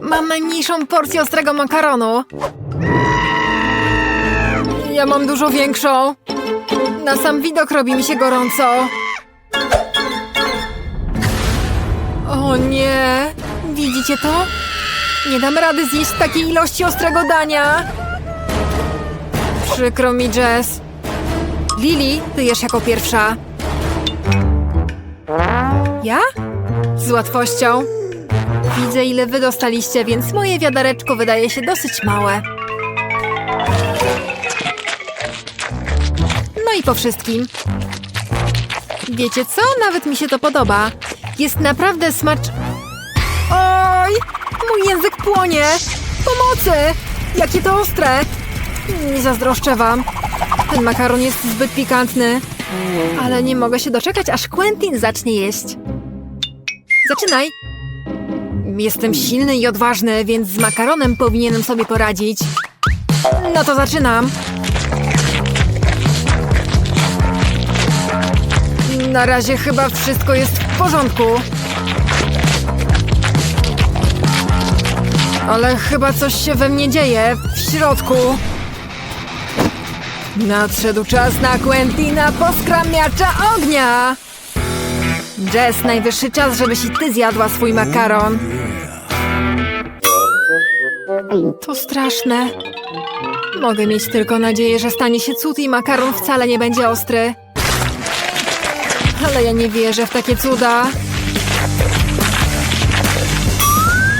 Mam najmniejszą porcję ostrego makaronu. Ja mam dużo większą. Na sam widok robi mi się gorąco. O nie! Widzicie to? Nie dam rady zjeść takiej ilości ostrego dania. Przykro mi, Jess. Lili, ty jesz jako pierwsza. Ja? Z łatwością. Widzę, ile wy dostaliście, więc moje wiadereczko wydaje się dosyć małe. No i po wszystkim. Wiecie co? Nawet mi się to podoba. Jest naprawdę smacz... Oj! Mój język płonie! Pomocy! Jakie to ostre! Nie zazdroszczę wam. Ten makaron jest zbyt pikantny. Ale nie mogę się doczekać, aż Quentin zacznie jeść. Zaczynaj! Jestem silny i odważny, więc z makaronem powinienem sobie poradzić. No to zaczynam. Na razie chyba wszystko jest w porządku. Ale chyba coś się we mnie dzieje w środku. Nadszedł czas na Quentina poskramiacza ognia! Jess, najwyższy czas, żebyś i ty zjadła swój makaron. To straszne. Mogę mieć tylko nadzieję, że stanie się cud i makaron wcale nie będzie ostry. Ale ja nie wierzę w takie cuda.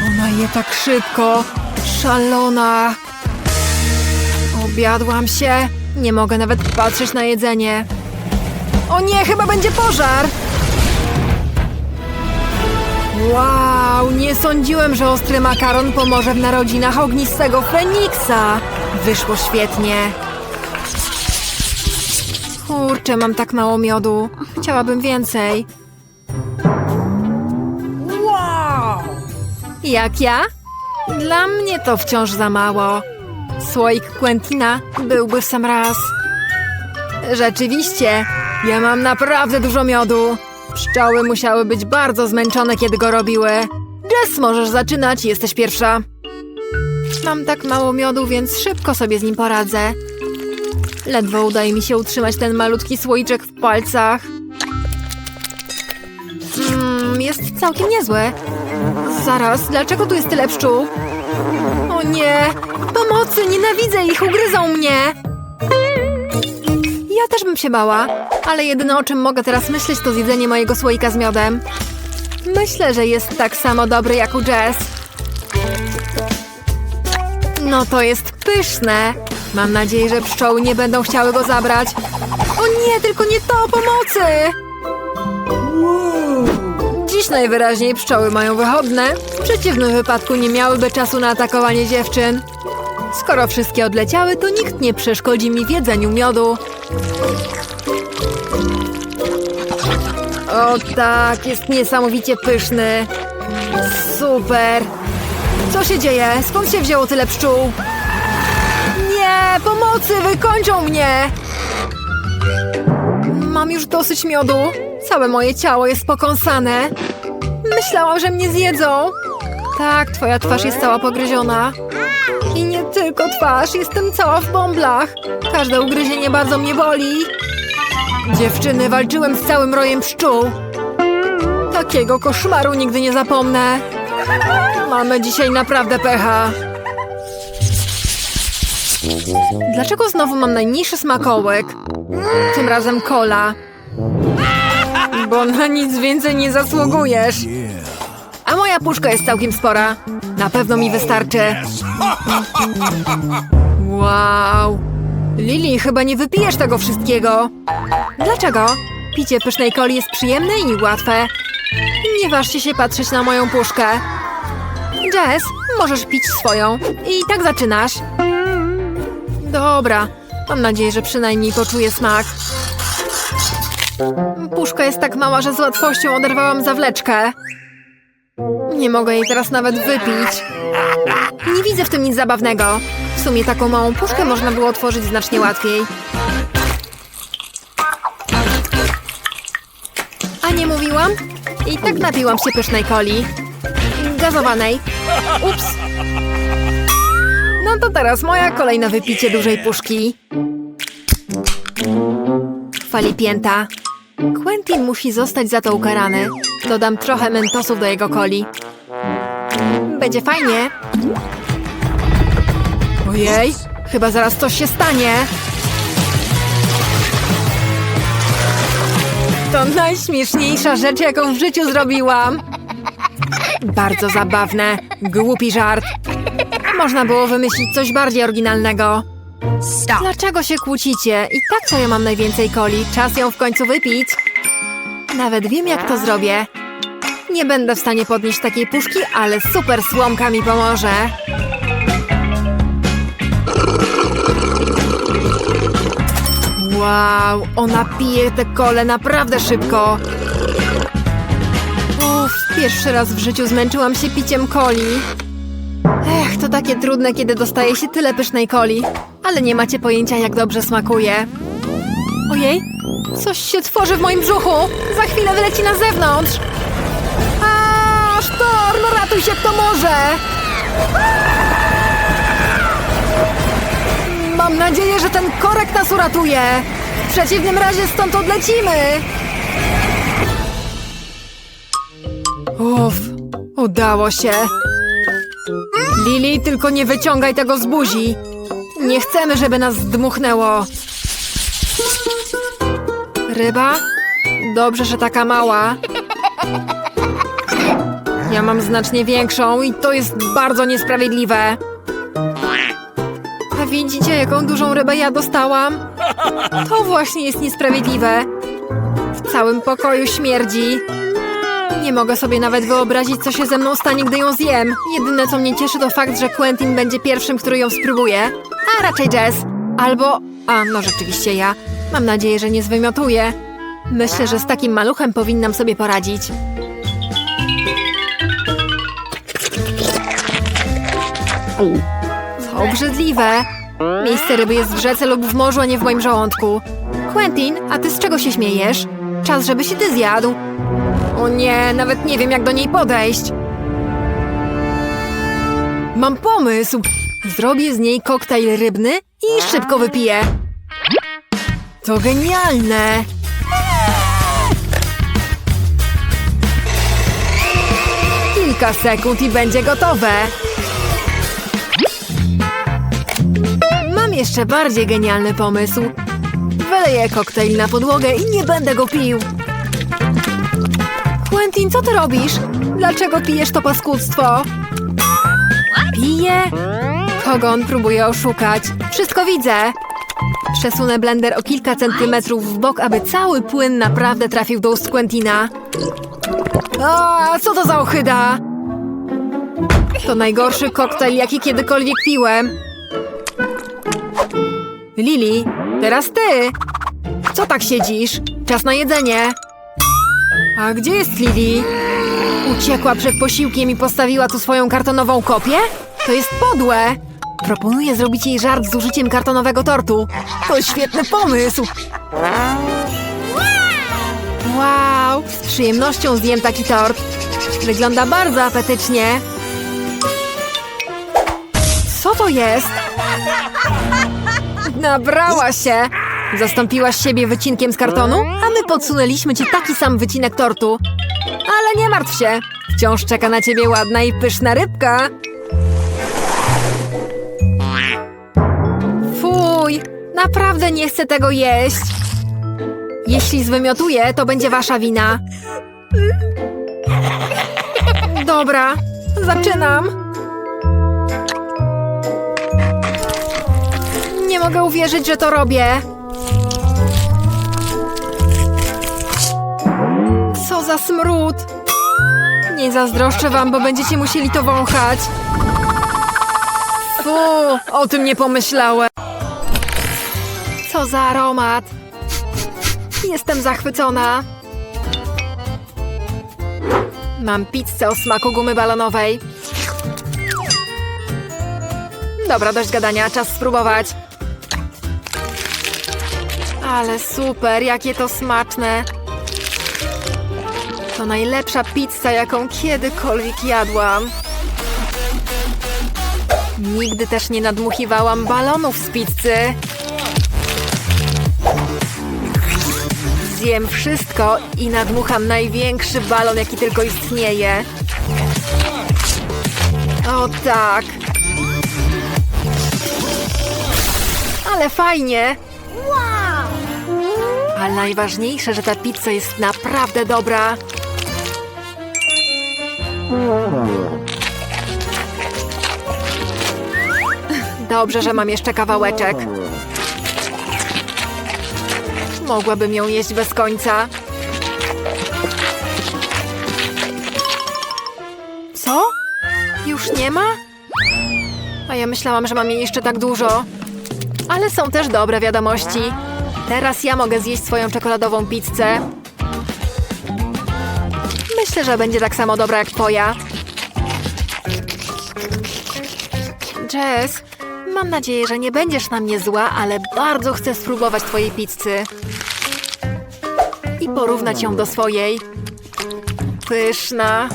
Ona je tak szybko. Szalona. Obiadłam się. Nie mogę nawet patrzeć na jedzenie. O nie, chyba będzie pożar! Wow, nie sądziłem, że ostry makaron pomoże w narodzinach ognistego Feniksa. Wyszło świetnie. Kurczę, mam tak mało miodu. Chciałabym więcej. Wow! Jak ja? Dla mnie to wciąż za mało. Słoik Quentina byłby w sam raz. Rzeczywiście, ja mam naprawdę dużo miodu. Pszczoły musiały być bardzo zmęczone, kiedy go robiły. Jess, możesz zaczynać, jesteś pierwsza. Mam tak mało miodu, więc szybko sobie z nim poradzę. Ledwo udaje mi się utrzymać ten malutki słoiczek w palcach. Mmm, jest całkiem niezły. Zaraz, dlaczego tu jest tyle pszczół? O nie! Pomocy! Nienawidzę ich! Ugryzą mnie! Ja też bym się bała, ale jedyne o czym mogę teraz myśleć to zjedzenie mojego słoika z miodem. Myślę, że jest tak samo dobry jak u Jess. No to jest pyszne. Mam nadzieję, że pszczoły nie będą chciały go zabrać. O nie, tylko nie to, pomocy! Dziś najwyraźniej pszczoły mają wychodne. W przeciwnym wypadku nie miałyby czasu na atakowanie dziewczyn. Skoro wszystkie odleciały, to nikt nie przeszkodzi mi w jedzeniu miodu. O tak, jest niesamowicie pyszny. Super. Co się dzieje? Skąd się wzięło tyle pszczół? Nie, pomocy, wykończą mnie! Mam już dosyć miodu. Całe moje ciało jest pokąsane. Myślałam, że mnie zjedzą. Tak, twoja twarz jest cała pogryziona. I nie tylko twarz, jestem cała w bąblach. Każde ugryzienie bardzo mnie boli. Dziewczyny, walczyłem z całym rojem pszczół. Takiego koszmaru nigdy nie zapomnę. Mamy dzisiaj naprawdę pecha. Dlaczego znowu mam najmniejszy smakołyk? Tym razem kola. Bo na nic więcej nie zasługujesz. A moja puszka jest całkiem spora. Na pewno mi wystarczy. Wow. Lili, chyba nie wypijesz tego wszystkiego. Dlaczego? Picie pysznej coli jest przyjemne i łatwe. Nie ważcie się patrzeć na moją puszkę. Jess, możesz pić swoją. I tak zaczynasz. Dobra. Mam nadzieję, że przynajmniej poczuję smak. Puszka jest tak mała, że z łatwością oderwałam zawleczkę. Nie mogę jej teraz nawet wypić. Nie widzę w tym nic zabawnego. Sumie taką małą puszkę można było otworzyć znacznie łatwiej. A nie mówiłam? I tak napiłam się pysznej coli. gazowanej. Ups. No to teraz moja kolej na wypicie dużej puszki. Fali pięta. Quentin musi zostać za to ukarany. Dodam trochę mentosów do jego coli. Będzie fajnie. Ojej, chyba zaraz coś się stanie. To najśmieszniejsza rzecz, jaką w życiu zrobiłam. Bardzo zabawne. Głupi żart. Można było wymyślić coś bardziej oryginalnego. Dlaczego się kłócicie? I tak to ja mam najwięcej coli. Czas ją w końcu wypić. Nawet wiem, jak to zrobię. Nie będę w stanie podnieść takiej puszki, ale super słomka mi pomoże. Wow, ona pije te kole naprawdę szybko. Uff, pierwszy raz w życiu zmęczyłam się piciem coli. Ech, to takie trudne, kiedy dostaje się tyle pysznej coli. Ale nie macie pojęcia, jak dobrze smakuje. Ojej, coś się tworzy w moim brzuchu. Za chwilę wyleci na zewnątrz. A, sztorm, ratuj się kto może. Mam nadzieję, że ten korek nas uratuje. W przeciwnym razie stąd odlecimy. Uff, udało się. Lili, tylko nie wyciągaj tego z buzi. Nie chcemy, żeby nas zdmuchnęło. Ryba? Dobrze, że taka mała. Ja mam znacznie większą i to jest bardzo niesprawiedliwe. Widzicie, jaką dużą rybę ja dostałam? To właśnie jest niesprawiedliwe. W całym pokoju śmierdzi. Nie mogę sobie nawet wyobrazić, co się ze mną stanie, gdy ją zjem. Jedyne, co mnie cieszy, to fakt, że Quentin będzie pierwszym, który ją spróbuje. A raczej Jess. Albo... A, no rzeczywiście ja. Mam nadzieję, że nie zwymiotuje. Myślę, że z takim maluchem powinnam sobie poradzić. To obrzydliwe. Miejsce ryby jest w rzece lub w morzu, a nie w moim żołądku. Quentin, a ty z czego się śmiejesz? Czas, żebyś i ty zjadł. O nie, nawet nie wiem, jak do niej podejść. Mam pomysł. Zrobię z niej koktajl rybny i szybko wypiję. To genialne. Kilka sekund i będzie gotowe. Jeszcze bardziej genialny pomysł. Wyleję koktajl na podłogę i nie będę go pił. Quentin, co ty robisz? Dlaczego pijesz to paskudztwo? Pije? Kogo on próbuje oszukać? Wszystko widzę. Przesunę blender o kilka centymetrów w bok, aby cały płyn naprawdę trafił do ust Quentina. A, co to za ochyda? To najgorszy koktajl, jaki kiedykolwiek piłem. Lili, teraz ty. Co tak siedzisz? Czas na jedzenie. A gdzie jest Lili? Uciekła przed posiłkiem i postawiła tu swoją kartonową kopię? To jest podłe! Proponuję zrobić jej żart z użyciem kartonowego tortu. To świetny pomysł! Wow! Z przyjemnością zjem taki tort. Wygląda bardzo apetycznie. Co to jest? Nabrała się! Zastąpiłaś siebie wycinkiem z kartonu, a my podsunęliśmy ci taki sam wycinek tortu. Ale nie martw się, wciąż czeka na ciebie ładna i pyszna rybka. Fuj, naprawdę nie chcę tego jeść. Jeśli zwymiotuję, to będzie wasza wina. Dobra, zaczynam. Mogę uwierzyć, że to robię. Co za smród! Nie zazdroszczę wam, bo będziecie musieli to wąchać. Fu, o tym nie pomyślałem. Co za aromat. Jestem zachwycona. Mam pizzę o smaku gumy balonowej. Dobra, dość gadania, czas spróbować. Ale super, jakie to smaczne. To najlepsza pizza, jaką kiedykolwiek jadłam. Nigdy też nie nadmuchiwałam balonów z pizzy. Zjem wszystko i nadmucham największy balon, jaki tylko istnieje. O tak. Ale fajnie. Ale najważniejsze, że ta pizza jest naprawdę dobra. Dobrze, że mam jeszcze kawałeczek. Mogłabym ją jeść bez końca. Co? Już nie ma? A ja myślałam, że mam jej jeszcze tak dużo. Ale są też dobre wiadomości. Teraz ja mogę zjeść swoją czekoladową pizzę. Myślę, że będzie tak samo dobra jak twoja. Jess, mam nadzieję, że nie będziesz na mnie zła, ale bardzo chcę spróbować twojej pizzy. I porównać ją do swojej. Pyszna.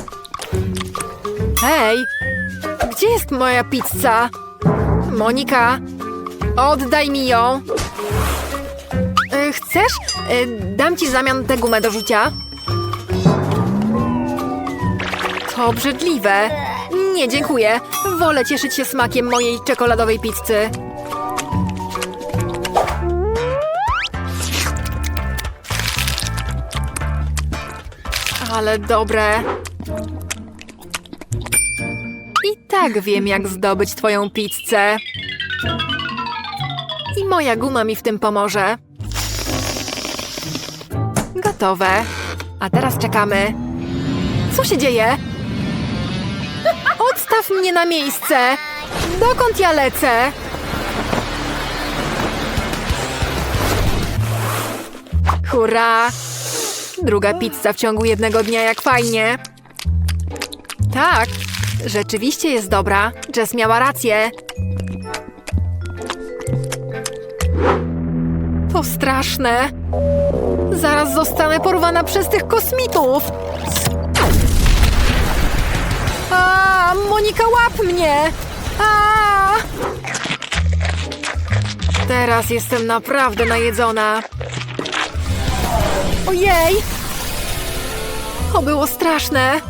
Hej! Gdzie jest moja pizza? Monika, oddaj mi ją. Chcesz? Y, Dam ci w zamian tę gumę do rzucia. To obrzydliwe. Nie, dziękuję. Wolę cieszyć się smakiem mojej czekoladowej pizzy. Ale dobre. I tak wiem, jak zdobyć twoją pizzę. I moja guma mi w tym pomoże. Gotowe. A teraz czekamy. Co się dzieje? Odstaw mnie na miejsce! Dokąd ja lecę? Hurra! Druga pizza w ciągu jednego dnia, jak fajnie. Tak, rzeczywiście jest dobra. Jess miała rację. To straszne. Zaraz zostanę porwana przez tych kosmitów. A, Monika, łap mnie! A! Teraz jestem naprawdę najedzona. Ojej! To było straszne.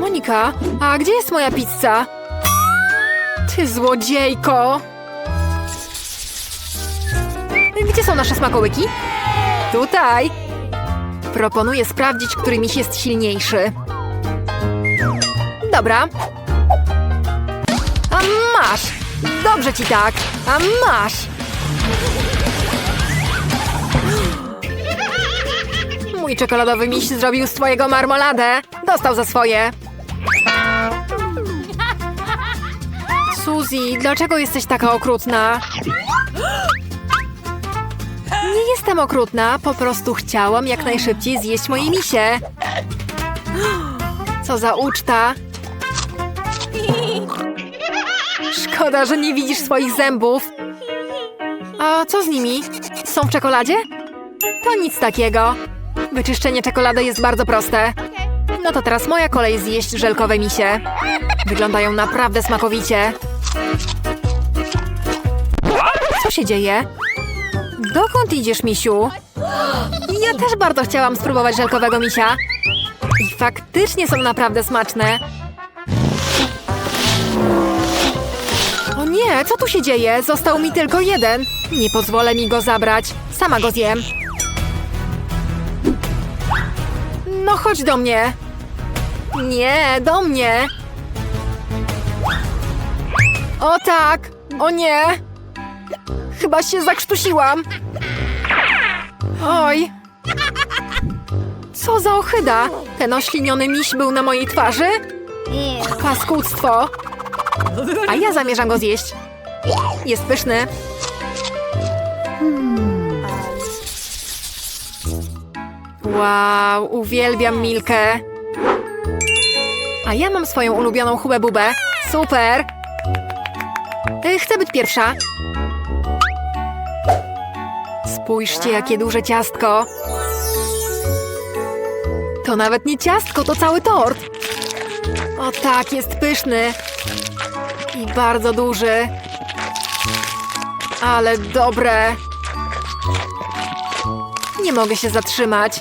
Monika, a gdzie jest moja pizza? Ty złodziejko! Gdzie są nasze smakołyki? Tutaj! Proponuję sprawdzić, który miś jest silniejszy. Dobra. A masz! Dobrze ci tak! A masz! Mój czekoladowy miś zrobił z twojego marmoladę. Dostał za swoje. Suzy, dlaczego jesteś taka okrutna? Nie jestem okrutna, po prostu chciałam jak najszybciej zjeść moje misie. Co za uczta. Szkoda, że nie widzisz swoich zębów. A co z nimi? Są w czekoladzie? To nic takiego. Wyczyszczenie czekolady jest bardzo proste. No to teraz moja kolej zjeść żelkowe misie. Wyglądają naprawdę smakowicie. Co się dzieje? Dokąd idziesz, misiu? Ja też bardzo chciałam spróbować żelkowego misia. I faktycznie są naprawdę smaczne. O nie, co tu się dzieje? Został mi tylko jeden. Nie pozwolę mi go zabrać. Sama go zjem. No chodź do mnie. Nie, do mnie. O tak. O nie. Chyba się zakrztusiłam. Oj. Co za ohyda? Ten ośliniony miś był na mojej twarzy? Paskudztwo. A ja zamierzam go zjeść. Jest pyszny. Wow, uwielbiam Milkę. A ja mam swoją ulubioną hubę-bubę. Super. Y, Chcę być pierwsza. Spójrzcie, jakie duże ciastko. To nawet nie ciastko, to cały tort. O tak, jest pyszny. I bardzo duży. Ale dobre. Nie mogę się zatrzymać.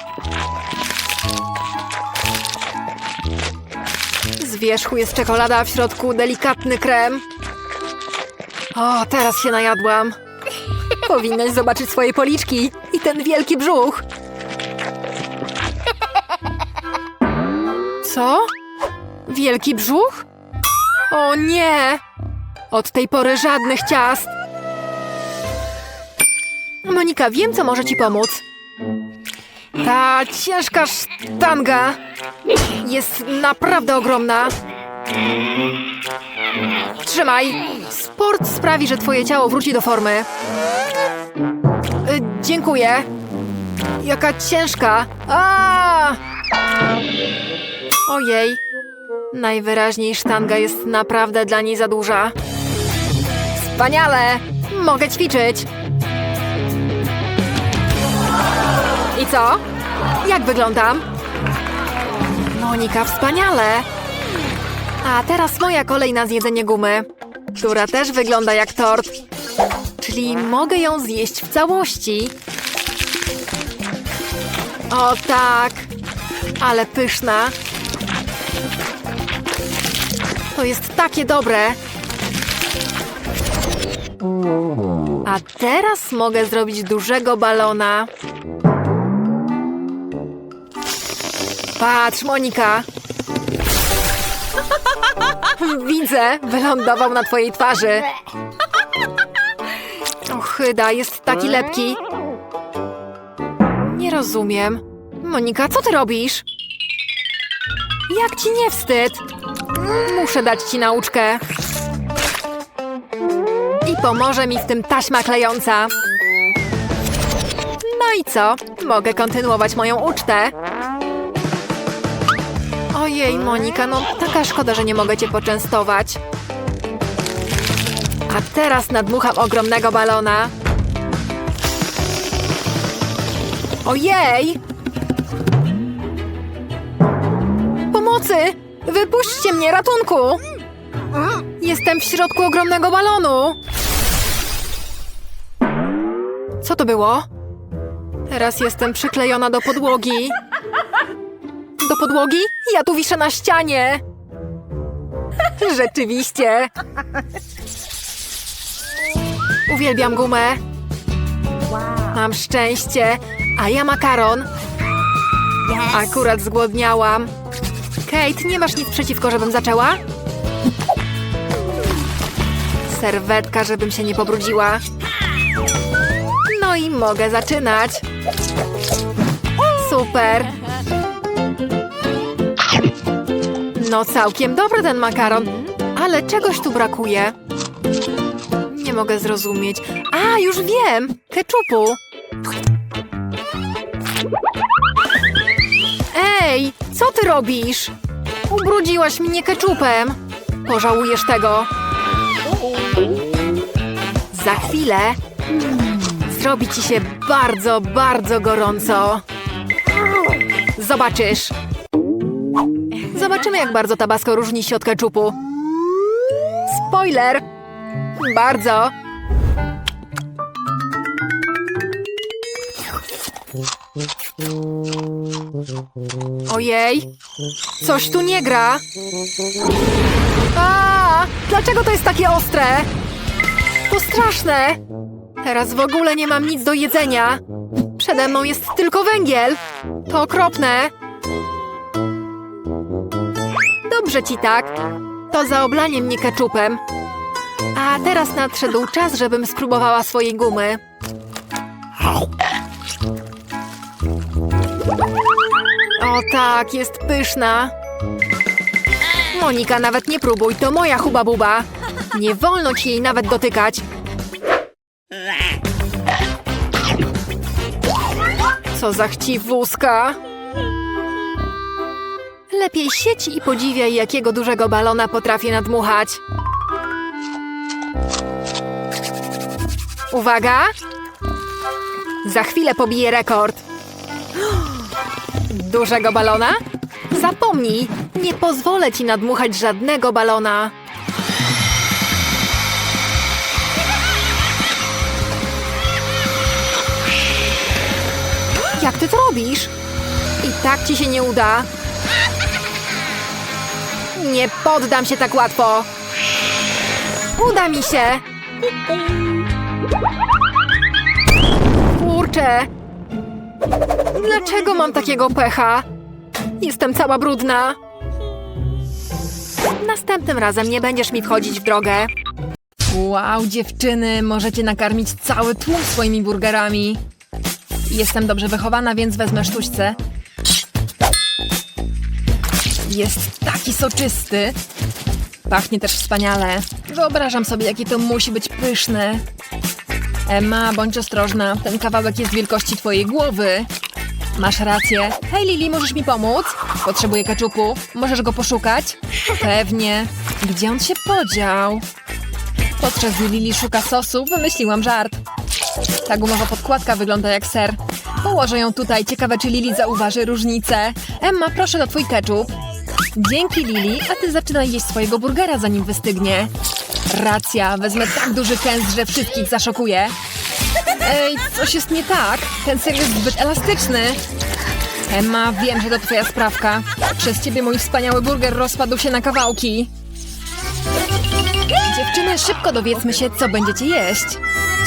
Z wierzchu jest czekolada, a w środku delikatny krem. O, teraz się najadłam. Powinnaś zobaczyć swoje policzki i ten wielki brzuch. Co? Wielki brzuch? O nie! Od tej pory żadnych ciast. Monika, wiem, co może ci pomóc. Ta ciężka sztanga jest naprawdę ogromna. Trzymaj. Sport sprawi, że twoje ciało wróci do formy. Dziękuję. Jaka ciężka. A! Ojej. Najwyraźniej sztanga jest naprawdę dla niej za duża. Wspaniale! Mogę ćwiczyć. I co? Jak wyglądam? Monika, wspaniale! A teraz moja kolej na zjedzenie gumy, która też wygląda jak tort. Czyli mogę ją zjeść w całości. O tak! Ale pyszna. To jest takie dobre. A teraz mogę zrobić dużego balona. Patrz, Monika. Widzę, wylądował na twojej twarzy. Jest taki lepki. Nie rozumiem. Monika, co ty robisz? Jak ci nie wstyd? Muszę dać ci nauczkę. I pomoże mi w tym taśma klejąca. No i co? Mogę kontynuować moją ucztę. Ojej, Monika, no taka szkoda, że nie mogę cię poczęstować. A teraz nadmucham ogromnego balona. Ojej! Pomocy! Wypuśćcie mnie, ratunku! Jestem w środku ogromnego balonu. Co to było? Teraz jestem przyklejona do podłogi. Do podłogi? Ja tu wiszę na ścianie. Rzeczywiście. Uwielbiam gumę. Mam szczęście. A ja makaron. Akurat zgłodniałam. Kate, nie masz nic przeciwko, żebym zaczęła? Serwetka, żebym się nie pobrudziła. No i mogę zaczynać. Super. No całkiem dobry ten makaron, ale czegoś tu brakuje. Nie mogę zrozumieć. A, już wiem! Keczupu. Ej, co ty robisz? Ubrudziłaś mnie keczupem. Pożałujesz tego. Za chwilę zrobi ci się bardzo, bardzo gorąco. Zobaczysz. Zobaczymy, jak bardzo tabasco różni się od keczupu. Spoiler! Bardzo. Ojej, coś tu nie gra. A, dlaczego to jest takie ostre? To straszne. Teraz w ogóle nie mam nic do jedzenia. Przede mną jest tylko węgiel. To okropne. Dobrze ci tak. To zaoblanie mnie keczupem. A teraz nadszedł czas, żebym spróbowała swojej gumy. O tak, jest pyszna. Monika, nawet nie próbuj, to moja huba buba. Nie wolno ci jej nawet dotykać. Co za chciwuska. Lepiej sieć i podziwiaj, jakiego dużego balona potrafię nadmuchać. Uwaga! Za chwilę pobiję rekord. Dużego balona? Zapomnij, nie pozwolę ci nadmuchać żadnego balona. Jak ty to robisz? I tak ci się nie uda. Nie poddam się tak łatwo. Uda mi się. Kurczę. Dlaczego mam takiego pecha? Jestem cała brudna. Następnym razem nie będziesz mi wchodzić w drogę. Wow, dziewczyny, możecie nakarmić cały tłum swoimi burgerami. Jestem dobrze wychowana, więc wezmę sztućce. Jest taki soczysty. Pachnie też wspaniale. Wyobrażam sobie, jaki to musi być pyszny. Emma, bądź ostrożna. Ten kawałek jest wielkości twojej głowy. Masz rację. Hej, Lili, możesz mi pomóc? Potrzebuję keczupu. Możesz go poszukać? Pewnie. Gdzie on się podział? Podczas gdy Lili szuka sosu, wymyśliłam żart. Ta gumowa podkładka wygląda jak ser. Położę ją tutaj. Ciekawe, czy Lili zauważy różnicę. Emma, proszę na twój keczup. Dzięki, Lili, a ty zaczynaj jeść swojego burgera, zanim wystygnie. Racja, wezmę tak duży kęs, że wszystkich zaszokuję. Ej, coś jest nie tak. Ten ser jest zbyt elastyczny. Emma, wiem, że to twoja sprawka. Przez ciebie mój wspaniały burger rozpadł się na kawałki. Dziewczyny, szybko dowiedzmy się, co będziecie jeść.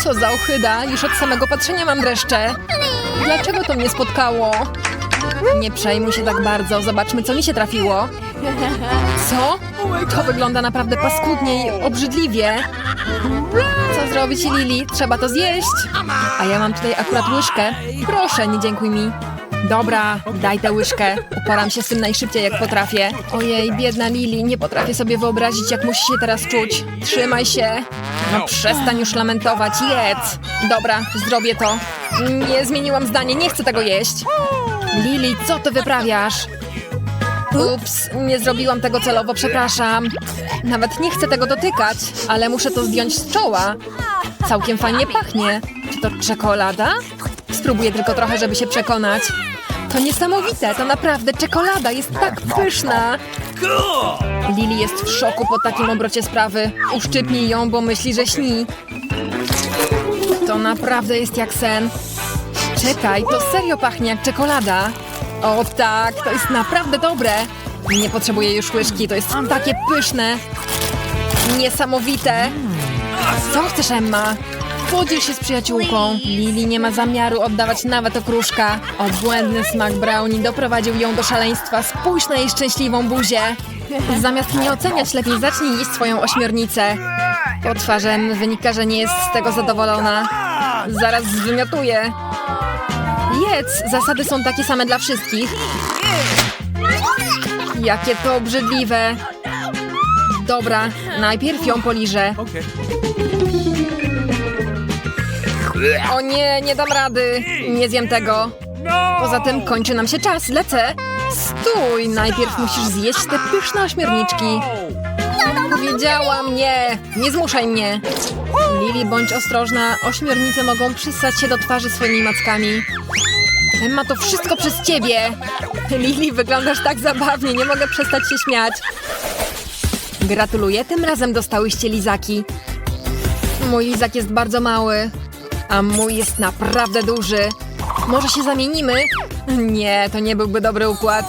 Co za ochyda, już od samego patrzenia mam dreszcze. Dlaczego to mnie spotkało? Nie przejmuj się tak bardzo, zobaczmy, co mi się trafiło. Co? To wygląda naprawdę paskudnie i obrzydliwie. Co zrobić, Lili? Trzeba to zjeść. A ja mam tutaj akurat łyżkę. Proszę, nie dziękuj mi. Dobra, daj tę łyżkę. Uporam się z tym najszybciej, jak potrafię. Ojej, biedna Lili, nie potrafię sobie wyobrazić, jak musi się teraz czuć. Trzymaj się. No przestań już lamentować, jedz. Dobra, zrobię to. Nie zmieniłam zdanie, nie chcę tego jeść. Lili, co ty wyprawiasz? Ups, nie zrobiłam tego celowo, przepraszam. Nawet nie chcę tego dotykać, ale muszę to zdjąć z czoła. Całkiem fajnie pachnie. Czy to czekolada? Spróbuję tylko trochę, żeby się przekonać. To niesamowite, to naprawdę czekolada jest tak pyszna. Lili jest w szoku po takim obrocie sprawy. Uszczypnij ją, bo myśli, że śni. To naprawdę jest jak sen. Czekaj, to serio pachnie jak czekolada. O tak, to jest naprawdę dobre. Nie potrzebuję już łyżki, to jest takie pyszne. Niesamowite. Co chcesz, Emma? Podziel się z przyjaciółką. Lili nie ma zamiaru oddawać nawet okruszka. Obłędny smak brownie doprowadził ją do szaleństwa. Spójrz na jej szczęśliwą buzię. Zamiast mnie oceniać, lepiej zacznij jeść swoją ośmiornicę. Po twarzy Emmy wynika, że nie jest z tego zadowolona. Zaraz zwymiotuję. Jedz, zasady są takie same dla wszystkich. Jakie to obrzydliwe. Dobra, najpierw ją poliżę. O nie, nie dam rady. Nie zjem tego. Poza tym kończy nam się czas, lecę. Stój, najpierw musisz zjeść te pyszne ośmiorniczki. Powiedziałam nie, nie zmuszaj mnie. Lili, bądź ostrożna, ośmiornice mogą przysać się do twarzy swoimi mackami. Emma, to wszystko przez ciebie. Lili, wyglądasz tak zabawnie, nie mogę przestać się śmiać. Gratuluję, tym razem dostałyście lizaki. Mój lizak jest bardzo mały, a mój jest naprawdę duży. Może się zamienimy? Nie, to nie byłby dobry układ.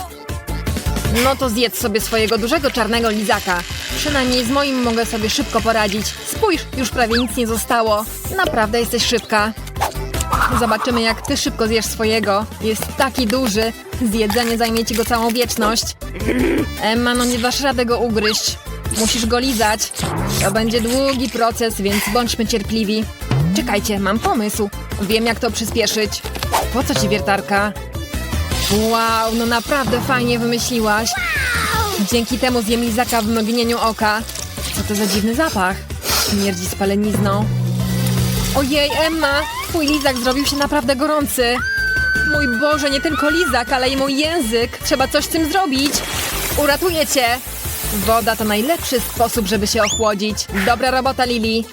No to zjedz sobie swojego dużego czarnego lizaka. Przynajmniej z moim mogę sobie szybko poradzić. Spójrz, już prawie nic nie zostało. Naprawdę jesteś szybka. Zobaczymy, jak ty szybko zjesz swojego. Jest taki duży. Zjedzenie zajmie ci go całą wieczność. Emma, no nie dasz rady go ugryźć. Musisz go lizać. To będzie długi proces, więc bądźmy cierpliwi. Czekajcie, mam pomysł. Wiem, jak to przyspieszyć. Po co ci wiertarka? Wow, no naprawdę fajnie wymyśliłaś. Dzięki temu zjem lizaka w mgnieniu oka. Co to za dziwny zapach? Śmierdzi spalenizną. Ojej, Emma! Twój lizak zrobił się naprawdę gorący. Mój Boże, nie tylko lizak, ale i mój język. Trzeba coś z tym zrobić. Uratuję cię. Woda to najlepszy sposób, żeby się ochłodzić. Dobra robota, Lili.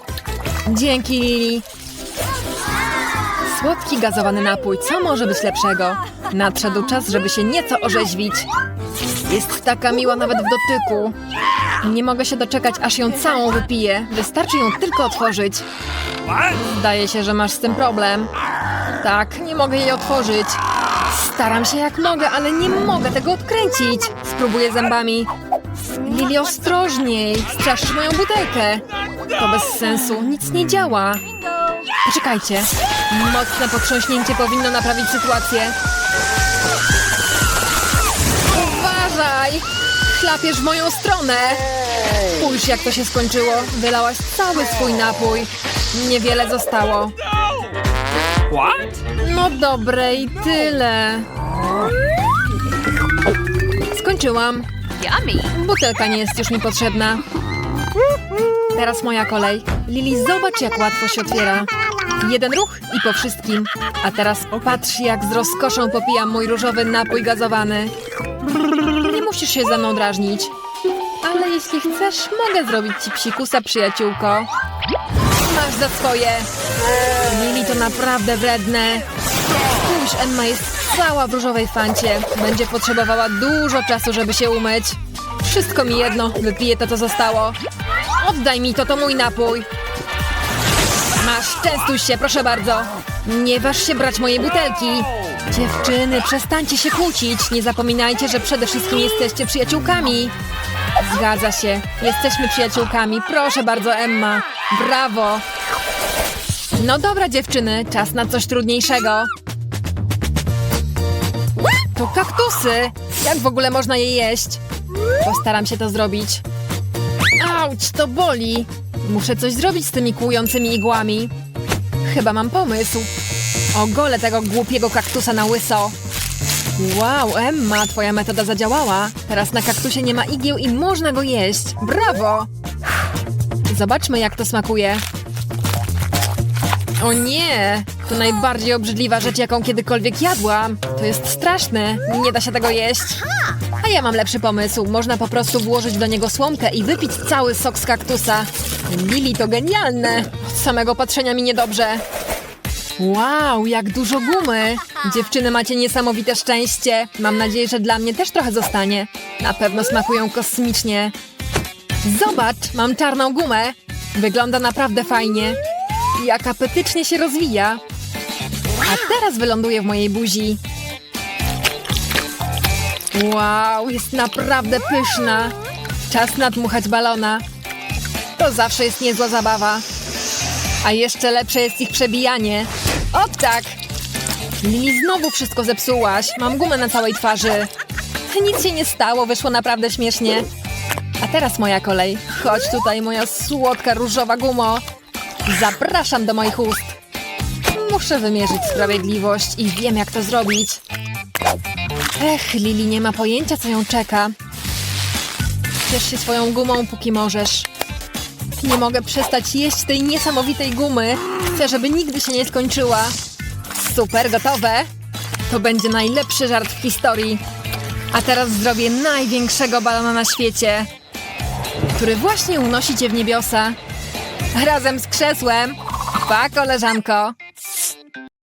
Dzięki, Lili. Słodki gazowany napój. Co może być lepszego? Nadszedł czas, żeby się nieco orzeźwić. Jest taka miła nawet w dotyku. Nie mogę się doczekać, aż ją całą wypiję. Wystarczy ją tylko otworzyć. Zdaje się, że masz z tym problem. Tak, nie mogę jej otworzyć. Staram się jak mogę, ale nie mogę tego odkręcić. Spróbuję zębami. Lili, ostrożniej! Straszysz moją butelkę. To bez sensu, nic nie działa. Poczekajcie. Mocne potrząśnięcie powinno naprawić sytuację. Uważaj! Chlapiesz w moją stronę! Spójrz, jak to się skończyło. Wylałaś cały swój napój. Niewiele zostało. What? No dobre i tyle. Skończyłam. Yummy. Butelka nie jest już mi potrzebna. Teraz moja kolej. Lili, zobacz jak łatwo się otwiera. Jeden ruch i po wszystkim. A teraz patrz jak z rozkoszą popijam mój różowy napój gazowany. Nie musisz się ze mną drażnić. Ale jeśli chcesz, mogę zrobić ci psikusa, przyjaciółko. Masz za swoje. Lili to naprawdę wredne. Spójrz, Emma jest cała w różowej fancie. Będzie potrzebowała dużo czasu, żeby się umyć. Wszystko mi jedno, wypiję to, co zostało. Oddaj mi to, to mój napój. Masz, częstuj się, proszę bardzo. Nie waż się brać mojej butelki. Dziewczyny, przestańcie się kłócić. Nie zapominajcie, że przede wszystkim jesteście przyjaciółkami. Zgadza się, jesteśmy przyjaciółkami. Proszę bardzo, Emma. Brawo. No dobra, dziewczyny, czas na coś trudniejszego. To kaktusy! Jak w ogóle można je jeść? Postaram się to zrobić. Auć, to boli! Muszę coś zrobić z tymi kłującymi igłami. Chyba mam pomysł. Ogolę tego głupiego kaktusa na łyso. Wow, Emma, twoja metoda zadziałała. Teraz na kaktusie nie ma igieł i można go jeść. Brawo! Zobaczmy, jak to smakuje. O nie! To najbardziej obrzydliwa rzecz, jaką kiedykolwiek jadłam. To jest straszne. Nie da się tego jeść. A ja mam lepszy pomysł. Można po prostu włożyć do niego słomkę i wypić cały sok z kaktusa. Lili, to genialne. Od samego patrzenia mi niedobrze. Wow, jak dużo gumy! Dziewczyny, macie niesamowite szczęście. Mam nadzieję, że dla mnie też trochę zostanie. Na pewno smakują kosmicznie. Zobacz, mam czarną gumę. Wygląda naprawdę fajnie. Jak apetycznie się rozwija. A teraz wyląduje w mojej buzi. Wow, jest naprawdę pyszna. Czas nadmuchać balona. To zawsze jest niezła zabawa. A jeszcze lepsze jest ich przebijanie. O tak! Lili, znowu wszystko zepsułaś. Mam gumę na całej twarzy. Nic się nie stało, wyszło naprawdę śmiesznie. A teraz moja kolej. Chodź tutaj, moja słodka różowa gumo. Zapraszam do moich ust. Muszę wymierzyć sprawiedliwość i wiem, jak to zrobić. Ech, Lili nie ma pojęcia, co ją czeka. Ciesz się swoją gumą, póki możesz. Nie mogę przestać jeść tej niesamowitej gumy. Chcę, żeby nigdy się nie skończyła. Super, gotowe? To będzie najlepszy żart w historii. A teraz zrobię największego balona na świecie, który właśnie unosi cię w niebiosa. Razem z krzesłem. Pa, koleżanko.